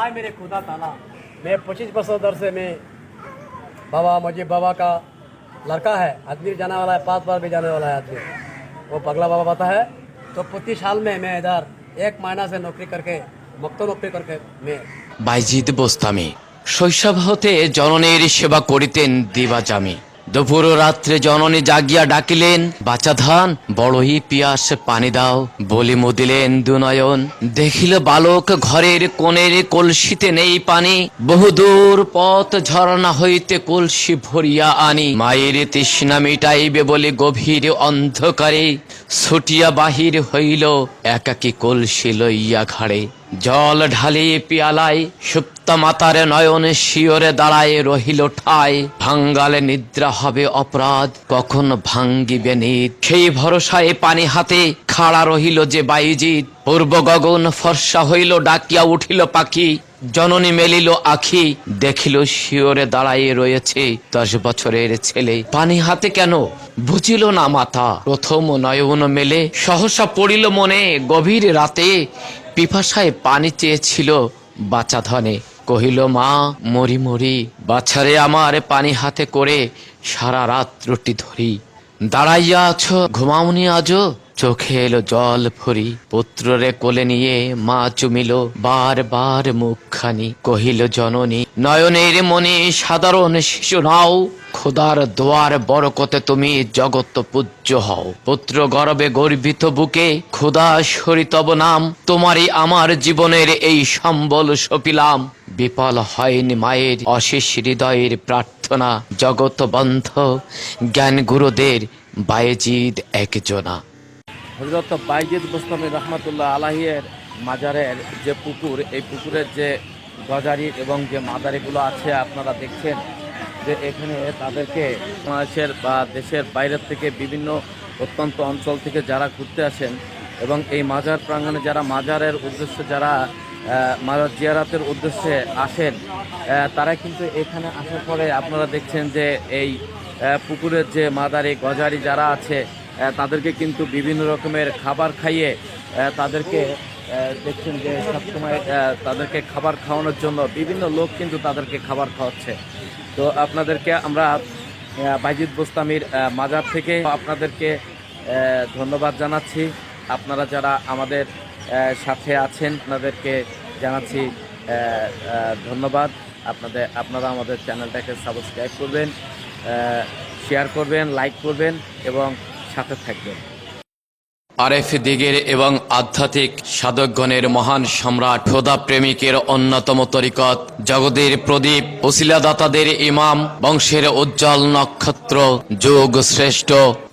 हाय मेरे खुदा ताला मैं पच्चीस बरसों दर से मैं बाबा मुझे बाबा का लड़का है आदमी जाने वाला है पाँच बार भी जाने वाला है आदमी वो पगला बाबा बता है तो प्रति साल में मैं इधर एक महीना से नौकरी करके मुक्त नौकरी करके मैं বাইজিদ বোস্তামি শৈশব হতে জননীর সেবা করিতেন দিবাজামি দুপুর রাত্রে জননী জাগিয়া ডাকিলেন বাচ্চা ধান, বড়ই পিয়াস পানি দাও, বলি মুদিলেন দুনয়ন। দেখিল বালক ঘরের কোণের কলসিতে নেই পানি, বহুদূর পথ ঝরনা হইতে কলসি ভরিয়া আনি। মায়ের তৃষ্ণা মিটাইবে বলে গভীর অন্ধকারে, ছুটিয়া বাহির হইল একাকী কলসি লইয়া ঘাড়ে। জল ঢালি পিয়ালায় সুপ্ত মাতার নয়ন শিওরে দাঁড়ায় রহিল ঠায়। ভাঙ্গালে নিদ্রা হবে অপরাধ, কখন ভাঙ্গিবে নিদ সেই ভরসায় পানি হাতে খাড়া রহিল যে বাইজিৎ। পূর্ব গগন ফর্সা হইল, ডাকিয়া উঠিল পাখি। জননী মেলিল আখি, দেখিল শিওরে দাঁড়াইয়ে রয়েছে দশ বছরের ছেলে। পানি হাতে কেন? বুঝিল না মাথা প্রথম নয়ন মেলে, সহসা পড়িল মনে, গভীর রাতে পিপাসায় পানি চেয়েছিল বাচ্চা ধনে কহিল, মা, মরি মরি, বাছারে আমার পানি হাতে করে সারা রাত রুটি ধরি। দাঁড়াইয়া আছো, ঘুমাওনি আজও? চোখে এলো জল ফুরি পুত্ররে কোলে নিয়ে মা চুমিল, বার বার মুখখানি কহিল, জননী, নয়নের মনে সাধারণ শিশু নাও। খোদার দোয়ার বরকতে তুমি জগৎ পূজ্য হও। পুত্র গর্বে গর্বিত বুকে খোদা সরিতব নাম। তোমারই আমার জীবনের এই সম্বল সপিলাম। বিফল হয়নি মায়ের অশেষ হৃদয়ের প্রার্থনা। জগত বন্ধ জ্ঞান গুরুদের বায়েজিদ একজনা। হজরত বাইজিদ গোস্বামী রহমতুল্লাহ আলাহিয়ের মাজারের যে পুকুর, এই পুকুরের যে গজারি এবং যে মাদারিগুলো আছে, আপনারা দেখছেন যে এখানে তাদেরকে বাংলাদেশের বা দেশের বাইরের থেকে বিভিন্ন অত্যন্ত অঞ্চল থেকে যারা ঘুরতে আসেন এবং এই মাজার প্রাঙ্গণে যারা মাজারের উদ্দেশ্যে যারা মাজার জিয়ারাতের উদ্দেশ্যে আসেন তারা কিন্তু এখানে আসার পরে আপনারা দেখছেন যে এই পুকুরের যে মাদারি গজারি যারা আছে তাদেরকে কিন্তু বিভিন্ন রকমের খাবার খাইয়ে তাদেরকে দেখছেন যে সবসময় তাদেরকে খাবার খাওয়ানোর জন্য বিভিন্ন লোক কিন্তু তাদেরকে খাবার খাওয়াচ্ছে। তো আপনাদেরকে আমরা বাইজিদ বোস্তামির মাজার থেকে আপনাদেরকে ধন্যবাদ জানাচ্ছি। আপনারা যারা আমাদের সাথে আছেন, আপনাদেরকে জানাচ্ছি ধন্যবাদ। আপনাদের, আপনারা আমাদের চ্যানেলটাকে সাবস্ক্রাইব করবেন শেয়ার করবেন লাইক করবেন এবং সাথে থাকবেন আরেফ দিগের এবং আধ্যাত্মিক সাধকগণের মহান সম্রাট খোদা প্রেমিকের অন্যতম তরিকত জগতের প্রদীপ ওসিলাদাতাদের ইমাম বংশের উজ্জ্বল নক্ষত্র যোগ শ্রেষ্ঠ।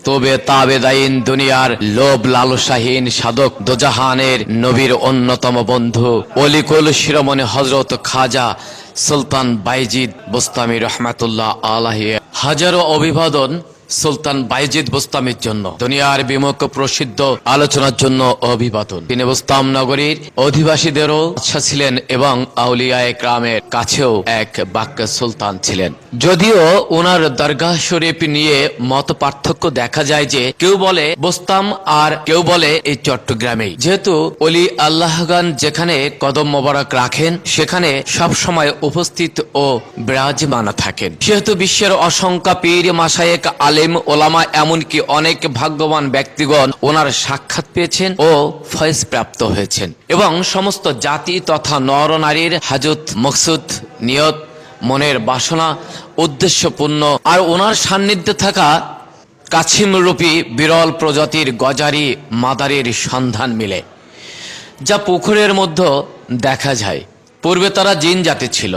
তবে তাবেদাইন দুনিয়ার লোভ লালসাহীন সাধক দোজাহানের নবীর অন্যতম বন্ধু অলিকুল শিরোমণি হজরত খাজা সুলতান বাইজিদ বোস্তামি রহমাতুল্লাহ আলাহি হাজারো অভিবাদন সুলতান বাইজিদ বোস্তামের জন্য। দুনিয়ার বিমুখ প্রসিদ্ধ আলোচনার জন্য অভিবাদন। তিনি বোস্তাম নগরীর অধিবাসীদেরও আচ্ছা ছিলেন এবং আউলিয়ায় গ্রামের কাছেও এক বাক্য সুলতান ছিলেন। যদিও ওনার দরগাহ শরীফ নিয়ে মত পার্থক্য দেখা যায় যে কেউ বলে বোস্তাম আর কেউ বলে এই চট্টগ্রামেই। যেহেতু অলি আল্লাহগান যেখানে কদম মোবারক রাখেন, সেখানে সব সময় উপস্থিত ও বিরাজমান থাকেন। সেহেতু বিশ্বের অসংখ্য পীর মাসায়েক আলেম ওলামা এমনকি অনেক ভাগ্যবান ব্যক্তিগণ ওনার সাক্ষাৎ পেয়েছেন ও ফয়েজ প্রাপ্ত হয়েছেন। এবং সমস্ত জাতি তথা নর নারীর হাজত, মকসুদ, নিয়ত, মনের বাসনা, উদ্দেশ্যপূর্ণ আর ওনার সান্নিধ্যে থাকা কাছিমরূপী বিরল প্রজাতির গজারি মাদারির সন্ধান মিলে, যা পুকুরের মধ্যে দেখা যায়। পূর্বে তারা জিন জাতি ছিল।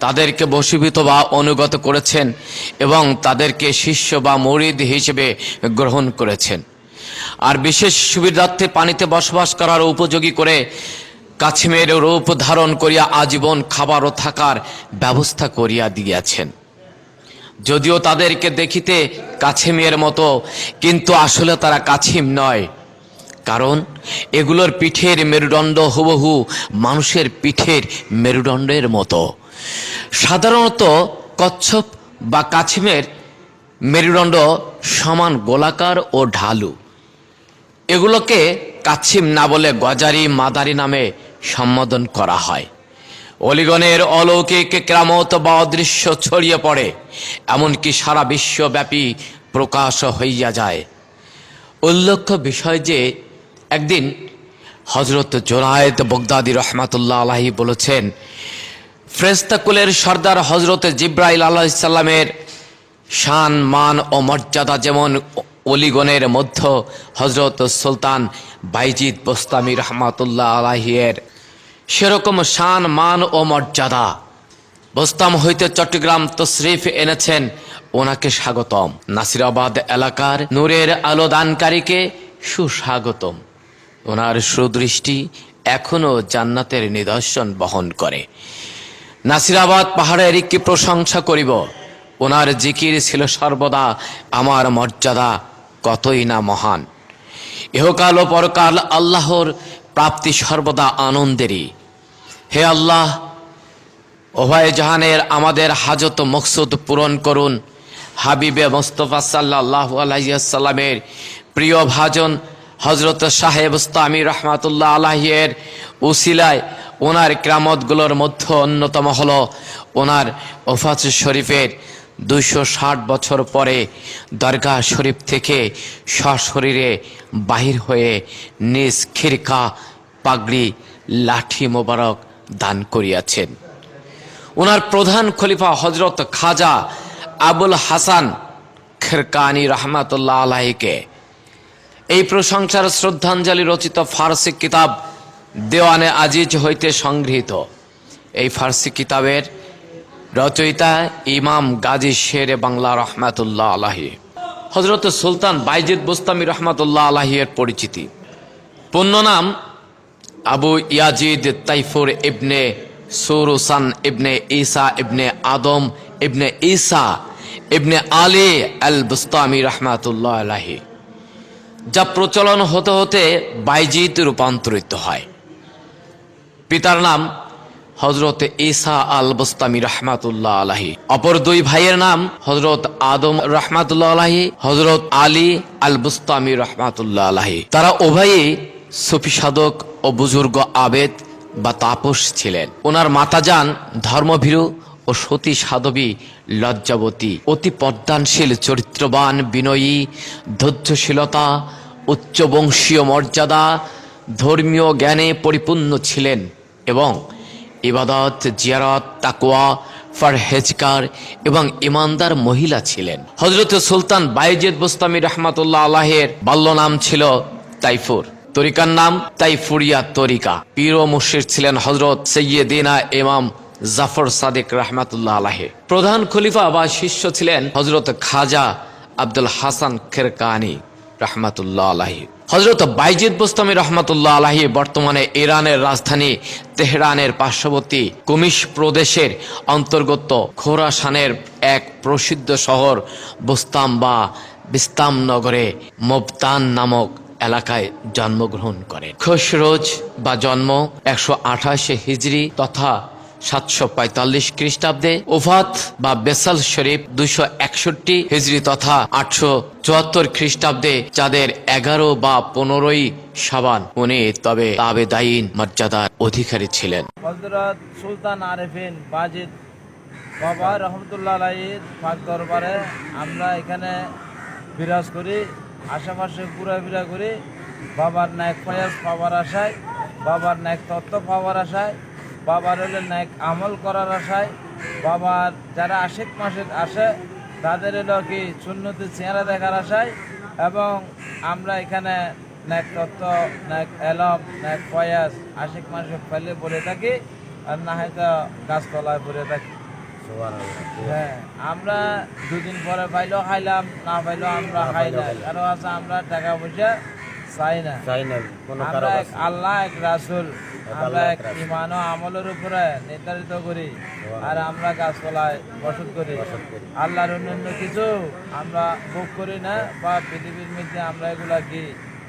তাদেরকে বশীভূত বা অনুগত করেছেন এবং তাদেরকে শিষ্য বা মরিদ হিসেবে গ্রহণ করেছেন। আর বিশেষ সুবিধার্থে পানিতে বসবাস করার উপযোগী করে কাছিমের রূপ ধারণ করিয়া আজীবন খাবার ও থাকার ব্যবস্থা করিয়া দিয়াছেন। যদিও তাদেরকে দেখিতে কাছিমের মতো, কিন্তু আসলে তারা কাছিম নয়, কারণ এগুলোর পিঠের মেরুদণ্ড হুবহু মানুষের পিঠের মেরুদণ্ডের মতো। সাধারণত কচ্ছপ বা কাছিমের মেরুদণ্ড সমান গোলাকার ও ঢালু। এগুলোকে কাছিম না বলে গজারি মাদারি নামে সম্বোধন করা হয়। অলিগণের অলৌকিক ক্রামত বা অদৃশ্য ছড়িয়ে পড়ে, এমনকি সারা বিশ্বব্যাপী প্রকাশ হইয়া যায়। উল্লেখ্য বিষয় যে, একদিন হজরত জোনায়েদ বগদাদি রহমাতুল্লাহ আলাহি বলেছেন ফ্রেস্তাকুলের সর্দার হজরত জিব্রাইল আলাহিসাল্লামের শান, মান ও মর্যাদা যেমন অলিগণের মধ্য হজরত সুলতান বাইজিদ বোস্তামি রহমাতুল্লাহ আলাহিয়ের সেরকম শান, মান ও মর্যাদা বোস্তাম হইতে চট্টগ্রাম তশরিফ এনেছেন। ওনাকে স্বাগতম। নাসিরাবাদ এলাকার নূরের আলো দানকারীকে সুস্বাগতম। ওনার সুদৃষ্টি এখনও জান্নাতের নিদর্শন বহন করে। নাসিরাবাদ পাহাড়ের কি প্রশংসা করিব। ওনার জিকির ছিল সর্বদা আমার মর্যাদা কতই না মহান। ইহকাল ও পরকাল আল্লাহর প্রাপ্তি সর্বদা আনন্দেরই। হে আল্লাহ উভয় জাহানের আমাদের হাজত মকসুদ পূরণ করুন। হাবিবে মোস্তফা সাল্লাহ আলাইসাল্লামের প্রিয় ভাজন হজরত সাহেব ইস্তামি রহমাতুল্লাহ আলাহিয়ের উসিলায় ওনার ক্রামতগুলোর মধ্যে অন্যতম হল ওনার ওফাজ শরীফের দুইশো ষাট বছর পরে দরগা শরীফ থেকে সশরীরে বাহির হয়ে নিজ খিরকা পাগড়ি, লাঠি মোবারক দান করিয়াছেন। ওনার প্রধান খলিফা হজরত খাজা আবুল হাসান খেরকানি রহমাতুল্লাহ আলাহিকে এই প্রশংসার শ্রদ্ধাঞ্জলি রচিত ফার্সি কিতাব দেওয়ানে আজিজ হইতে সংগৃহীত। এই ফার্সি কিতাবের রচয়িতা ইমাম গাজী শের বাংলা রহমাতুল্লাহ আলাহি। হজরত সুলতান বাইজিদ বুস্তামি রহমাতুল্লাহ আলাহিয়ের পরিচিতি। পূর্ণ নাম আবু ইয়াজিদ তাইফুর ইবনে সুরুসান ইবনে ঈসা ইবনে আদম ইবনে ঈসা ইবনে আলী আল বুস্তামি রহমাতুল্লাহ আলাহি। যা প্রচলন হতে হতে বাইজিদ রূপান্তরিত হয়। পিতার নাম হজরত ইসা আল বুস্তামি রহমাতুল্লাহ আলাহি অপর দুই ভাইয়ের নাম হজরত আদম রহমাতুল্লাহ আলাহি হজরত আলী আল বুস্তামি রহমাতুল্লাহ আলাহি তারা উভয়ই সুফি সাধক ও বুজুর্গ আবেদ বা তাপস ছিলেন। ওনার মাতা যান ধর্মভীরু ও সতী সাধবী লজ্জাবতী, অতি পদ্মানশীল, চরিত্রবান, বিনয়ী, ধৈর্যশীলতা, উচ্চবংশীয় মর্যাদা, ধর্মীয় জ্ঞানে পরিপূর্ণ ছিলেন। এবং ইবাদত, জিয়ারত তাকুয়া ফারহেজকার এবং ইমানদার মহিলা ছিলেন। হজরত সুলতান বাইজেদ বুস্তামি রহমাতুল্লাহ আলাহের বাল্য নাম ছিল তাইফুর। তরিকার নাম তাইফুরিয়া তরিকা। পীর ও মুর্শিদ ছিলেন হজরত সৈয়দিনা ইমাম জাফর সাদেক রহমাতুল্লাহ আলাহে প্রধান খলিফা বা শিষ্য ছিলেন হজরত খাজা আব্দুল হাসান খেরকানি রহমাতুল্লাহ আলাহি হজরত বাইজিদ বুস্তামি রহমতুল্লাহ আলাহি বর্তমানে ইরানের রাজধানী তেহরানের পার্শ্ববর্তী কুমিশ প্রদেশের অন্তর্গত খোরাসানের এক প্রসিদ্ধ শহর বোস্তাম বা বিস্তাম নগরে মোবতান নামক এলাকায় জন্মগ্রহণ করেন খসরোজ বা জন্ম একশো আঠাশে হিজড়ি তথা সাতশো পঁয়তাল্লিশ খ্রিস্টাব্দে ওফাত বা বেসাল শরীফ দুইশো একষট্টি হিজড়ি তথা আটশো চুয়াত্তর খ্রিস্টাব্দে যাদের এগারো বা পনেরোই সাবান উনি তবে তাবেদাইন মর্যাদার অধিকারী ছিলেন। সুলতান আরেফিন বাজিদ বাবা রহমতুল্লাহ আলাইর পাক দরবারে আমরা এখানে বিরাজ করি, আশেপাশে ঘোরাফেরা করি। বাবার ন্যাক ফয়াজ পাওয়ার আশায়, বাবার ন্যাক তত্ত্ব পাওয়ার আশায় বাবার হলে ন্যাক আমল করার আশায় বাবার যারা আশেক মাসেক আসে তাদের হলো কি সুন্নতি চেহারা দেখার আশায় এবং আমরা এখানে ন্যাক তত্ত্ব ন্যাক এলম ন্যাক ফয়াজ আশেক মাসে ফেলে বলে থাকি আর না হয়তো গাছতলায় পড়ে থাকি। হ্যাঁ আমরা দুদিন পরে পাইলেও খাইলাম না পাইলেও আমরা খাই না কারণ আছে আমরা টাকা পয়সা চাই না। চাই না কোনো আল্লাহ এক রাসুল আমরা এক ইমান ও আমলের উপরে নির্ধারিত করি আর আমরা গাছপালায় বসত করি। আল্লাহর অন্যান্য কিছু আমরা ভোগ করি না বা পৃথিবীর মধ্যে আমরা এগুলা কি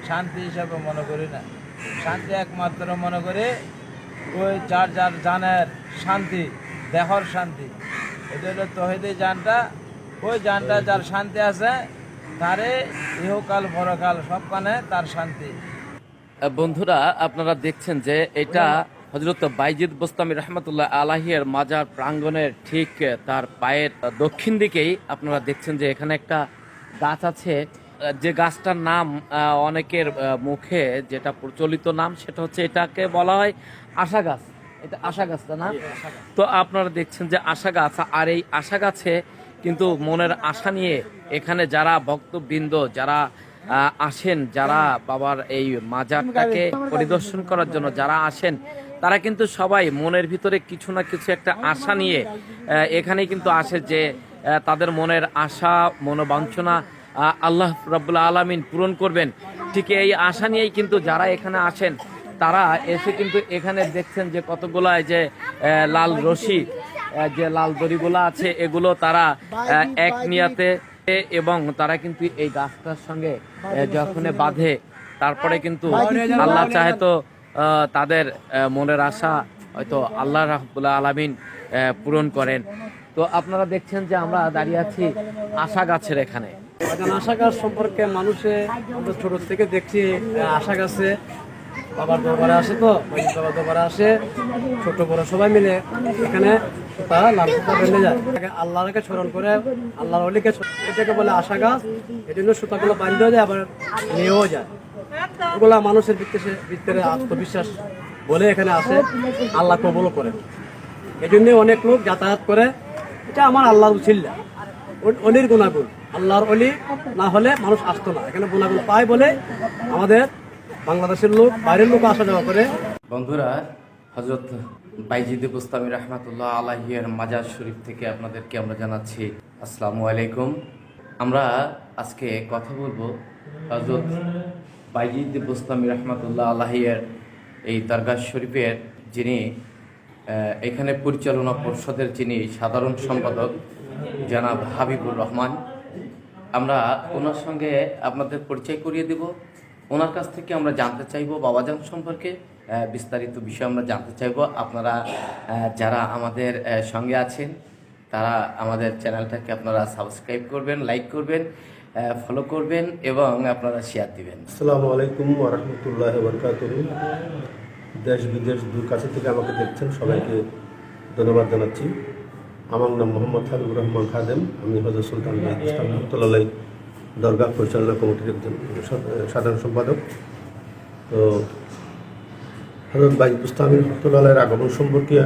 শান্তি হিসাবে মনে করি না। শান্তি একমাত্র মনে করি ওই যার যার জানের শান্তি দেহর শান্তি। এটা হলো তহিদি জানটা। ওই জানটা যার শান্তি আছে তারে ইহকাল পরকাল সবখানে তার শান্তি। বন্ধুরা আপনারা দেখছেন যে এটা হজরত বাইজিদ বোস্তামি রহমতুল্লাহ আলাহিয়ার মাজার প্রাঙ্গণের ঠিক তার পায়ের দক্ষিণ দিকেই আপনারা দেখছেন যে এখানে একটা গাছ আছে। যে গাছটার নাম অনেকের মুখে যেটা প্রচলিত নাম সেটা হচ্ছে এটাকে বলা হয় আশা গাছ। এটা আশা গাছটা না? তো আপনারা দেখছেন যে আশা গাছ আর এই আশা গাছে কিন্তু মনের আশা নিয়ে এখানে যারা ভক্তবৃন্দ, যারা আসেন, যারা বাবার এই মাজারটাকে পরিদর্শন করার জন্য যারা আসেন, তারা কিন্তু সবাই মনের ভিতরে কিছু না কিছু একটা আশা নিয়ে এখানে কিন্তু আসে যে তাদের মনের আশা, মনোবাঞ্ছনা আল্লাহ রাবুল্লাহ আলমিন পূরণ করবেন। ঠিক এই আশা নিয়েই কিন্তু যারা এখানে আসেন, তারা এসে কিন্তু এখানে দেখছেন যে কতগুলো এই যে লাল রশি যে লাল দড়িগুলো আছে এগুলো তারা এক নিয়াতে এবং তারা কিন্তু এই গাছটার সঙ্গে যখন বাঁধে তারপরে কিন্তু আল্লাহ চাহে তো আহ, তাদের মনের আশা হয়তো আল্লাহ রাহুল্লাহ আলমিন পূরণ করেন। তো আপনারা দেখছেন যে আমরা দাঁড়িয়ে আছি আশা গাছের এখানে। আশা গাছ সম্পর্কে মানুষে আমরা ছোট থেকে দেখছি আশা গাছে। বাবার দরবারে আসে তো বাবার দরবারে আসে ছোট বড় সবাই মিলে এখানে স্মরণ করে, আল্লাহর অলিকে বলে আশা যায়, আবার নিয়েও যায়। মানুষের ভিত্তিতে আত্মবিশ্বাস বলে এখানে আসে। আল্লাহ কবল করে। এই অনেক লোক যাতায়াত করে। এটা আমার আল্লাহর উচিল্লা অলির গুণাগুণ। আল্লাহর অলি না হলে মানুষ আসতো না। এখানে গুণাগুণ পায় বলে আমাদের বাংলাদেশের লোক, বাইরের লোক আসা যাওয়া করে। বন্ধুরা হজরত বাইজিদ বুস্তামি রহমাতুল্লাহ আলাহিয়ার মাজার শরীফ থেকে আপনাদেরকে আমরা জানাচ্ছি, আসসালামু আলাইকুম। আমরা আজকে কথা বলব হজরত বাইজিদ বুস্তামি রহমাতুল্লাহ আলাহিয়ার এই দরগা শরীফের যিনি এখানে পরিচালনা পরিষদের যিনি সাধারণ সম্পাদক, জনাব হাবিবুর রহমান। আমরা ওনার সঙ্গে আপনাদের পরিচয় করিয়ে দেব। ওনার কাছ থেকে আমরা জানতে চাইব, বাবাজান সম্পর্কে বিস্তারিত বিষয় আমরা জানতে চাইব। আপনারা যারা আমাদের সঙ্গে আছেন, তারা আমাদের চ্যানেলটাকে আপনারা সাবস্ক্রাইব করবেন, লাইক করবেন ফলো করবেন এবং আপনারা শেয়ার দিবেন। আসসালামু আলাইকুম ওরহমতুল্লাহ দেশ, বিদেশ, দূর, কাছে থেকে আমাকে দেখছেন, সবাইকে ধন্যবাদ জানাচ্ছি। আমার নাম মোহাম্মদ হাবিবুর রহমান খাদেম, আমি হজরত সুলতান রহমতুল্লাহ দরগা পরিচালনা কমিটির একজন সাধারণ সম্পাদক। তো হজরত বাইজ বুস্তামি রহমতুল্লাহের আগমন সম্পর্কে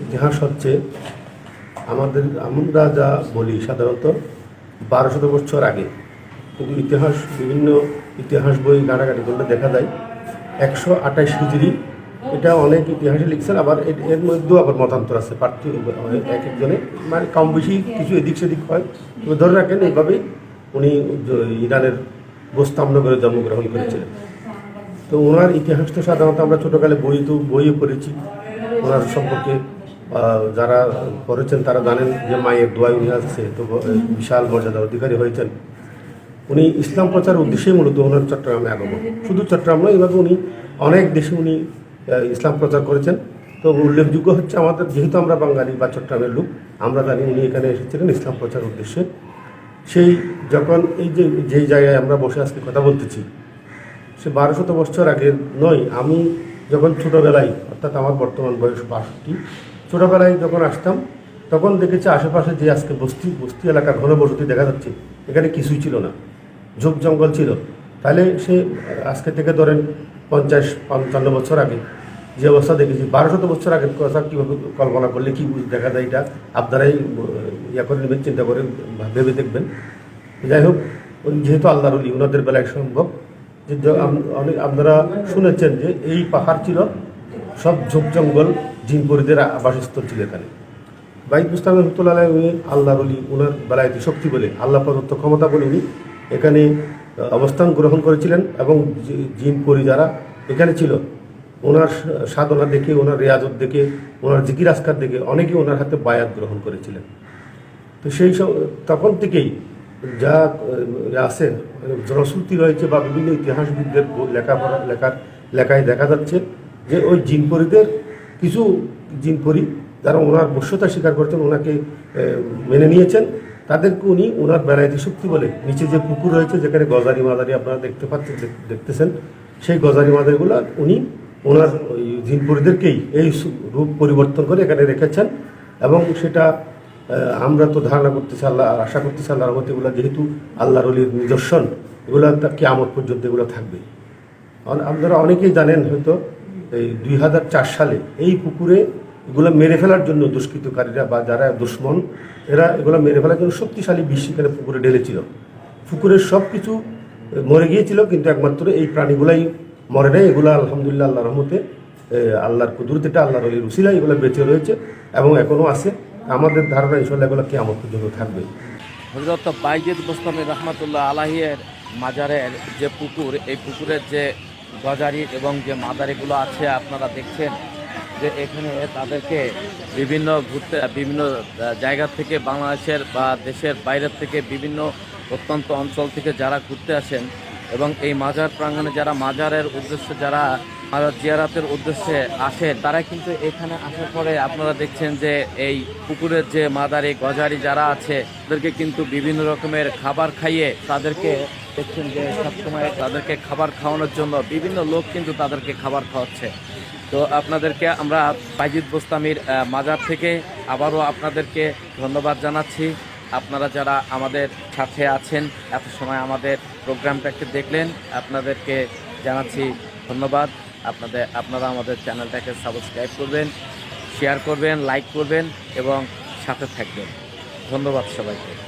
ইতিহাস হচ্ছে, আমাদের আমরা যা বলি সাধারণত বারো শত বছর আগে, কিন্তু ইতিহাস, বিভিন্ন ইতিহাস বই ঘাটাঘাটি করলে দেখা যায়, একশো আঠাশ হিজড়ি, এটা অনেক ইতিহাসে লিখছেন, আবার এর- মধ্যেও আবার মতান্তর আছে পার্থ এক একজনে মানে কম বেশি কিছু এদিক সেদিক হয়। ধরে রাখেন, এইভাবেই উনি ইরানের বোস্তামনগরে জন্মগ্রহণ করেছিলেন। তো ওনার ইতিহাস তো সাধারণত আমরা ছোটোকালে বই তো বইও পড়েছি। ওনার সম্পর্কে যারা পড়েছেন তারা জানেন যে মায়ের দোয়াই উনি আসছে। তো বিশাল মর্যাদার অধিকারী হয়েছেন। উনি ইসলাম প্রচার উদ্দেশ্যেই মূলত ওনার চট্টগ্রামে আগমন। শুধু চট্টগ্রাম নয়, এভাবে উনি অনেক দেশে উনি ইসলাম প্রচার করেছেন। তো উল্লেখযোগ্য হচ্ছে আমাদের, যেহেতু আমরা বাঙালি বা চট্টগ্রামের লোক, আমরা জানি উনি এখানে এসেছিলেন ইসলাম প্রচার উদ্দেশ্যে। সেই যখন এই যে, যেই জায়গায় আমরা বসে আজকে কথা বলতেছি, সে বারো শত বছর আগে নয়, আমি যখন ছোটোবেলায়, অর্থাৎ আমার বর্তমান বয়স বাষট্টি, ছোটোবেলায় যখন আসতাম, তখন দেখেছি আশেপাশে যে আজকে বস্তি বস্তি এলাকার ঘনবসতি দেখা যাচ্ছে, এখানে কিছুই ছিল না, ঝোপ জঙ্গল ছিল। তাহলে সে আজকে থেকে ধরেন পঞ্চাশ, পঞ্চান্ন বছর আগে যে অবস্থা দেখেছি বারো শত বছর আগের কথা কীভাবে কল্পনা করলে কী দেখা যায় এটা? আপনারাই ইয়া করে নেবেন, চিন্তা করে ভেবে দেখবেন। যাই হোক যেহেতু আল্লাহর অলি ওনাদের বেলায় সম্ভব। যে অনেক আপনারা শুনেছেন যে এই পাহাড় ছিল সব ঝোপ জঙ্গল জিনপরিদের আবাসস্থল ছিল এখানে। বাইক মুস্তাম রহমতুল্লাহ উনি আল্লাহর অলি ওনার বেলায়তি শক্তি বলে, আল্লাহ প্রদত্ত ক্ষমতা বলে উনি এখানে অবস্থান গ্রহণ করেছিলেন এবং জিনপরি যারা এখানে ছিল ওনার সাধনা দেখে ওনার রেয়াজত দেখে ওনার জিকির আসকার দেখে অনেকে ওনার হাতে বায়াত গ্রহণ করেছিলেন। তো সেই সব, তখন থেকেই যা আছে, জনশ্রুতি রয়েছে বা বিভিন্ন ইতিহাসবিদদের লেখাপড়া, লেখার লেখায় দেখা যাচ্ছে যে ওই জিনপরিদের কিছু জিনপরি যারা ওনার বশ্যতা স্বীকার করছেন, ওনাকে মেনে নিয়েছেন, তাদেরকে উনি ওনার বেলায়েতি শক্তি বলে, নিচে যে পুকুর রয়েছে যেখানে গজারি মাদারি আপনারা দেখতে পাচ্ছেন দেখতেছেন, সেই গজারি মাদারিগুলো উনি ওনার ওই জিনপুরীদেরকেই এই রূপ পরিবর্তন করে এখানে রেখেছেন এবং সেটা আমরা তো ধারণা করতেছি আল্লাহ, আর আশা করতেছি আল্লাহর রহমতে এগুলো যেহেতু আল্লাহর অলির নিদর্শন, এগুলো কেয়ামত পর্যন্ত এগুলো থাকবে। আপনারা অনেকেই জানেন হয়তো, এই দুই হাজার চার সালে এই পুকুরে এগুলো মেরে ফেলার জন্য দুষ্কৃতকারীরা বা যারা দুশ্মন, এরা এগুলো মেরে ফেলার জন্য শক্তিশালী বিষ এখানে পুকুরে ঢেলেছিল। পুকুরের সব কিছু মরে গিয়েছিল কিন্তু একমাত্র এই প্রাণীগুলাই মরে নেই, এগুলো আলহামদুলিল্লাহ আল্লাহ রহমতে আল্লাহর কুদরতিটা আল্লাহর অলির উসিলা, এগুলো বেঁচে রয়েছে এবং এখনও আছে। আমাদের ধারণা ইনশাল্লাহ এগুলো কেমন পর্যন্ত থাকবে। হজরত বাইজিদ গোস্তামি রহমাতুল্লাহ আলাহিয়ের মাজারের যে পুকুর, এই পুকুরের যে গজারি এবং যে মাদারিগুলো আছে, আপনারা দেখছেন যে এখানে তাদেরকে বিভিন্ন ঘুরতে, বিভিন্ন জায়গা থেকে বাংলাদেশের বা দেশের বাইরের থেকে বিভিন্ন প্রত্যন্ত অঞ্চল থেকে যারা ঘুরতে আসেন এবং এই মাজার প্রাঙ্গণে যারা মাজারের উদ্দেশ্যে, যারা মাজার জিয়ারাতের উদ্দেশ্যে আসেন, তারা কিন্তু এখানে আসার পরে আপনারা দেখছেন যে এই পুকুরের যে মাদারি গজারি যারা আছে, তাদেরকে কিন্তু বিভিন্ন রকমের খাবার খাইয়ে তাদেরকে দেখছেন যে সবসময় তাদেরকে খাবার খাওয়ানোর জন্য বিভিন্ন লোক কিন্তু তাদেরকে খাবার খাওয়াচ্ছে। তো আপনাদেরকে আমরা বাইজিদ বোস্তামির মাজার থেকে আবারও আপনাদেরকে ধন্যবাদ জানাচ্ছি। আপনারা যারা আমাদের সাথে আছেন, এত সময় আমাদের প্রোগ্রামটাকে দেখলেন, আপনাদেরকে জানাচ্ছি ধন্যবাদ। আপনাদের, আপনারা আমাদের চ্যানেলটাকে সাবস্ক্রাইব করবেন, শেয়ার করবেন, লাইক করবেন এবং সাথে থাকবেন। ধন্যবাদ সবাইকে।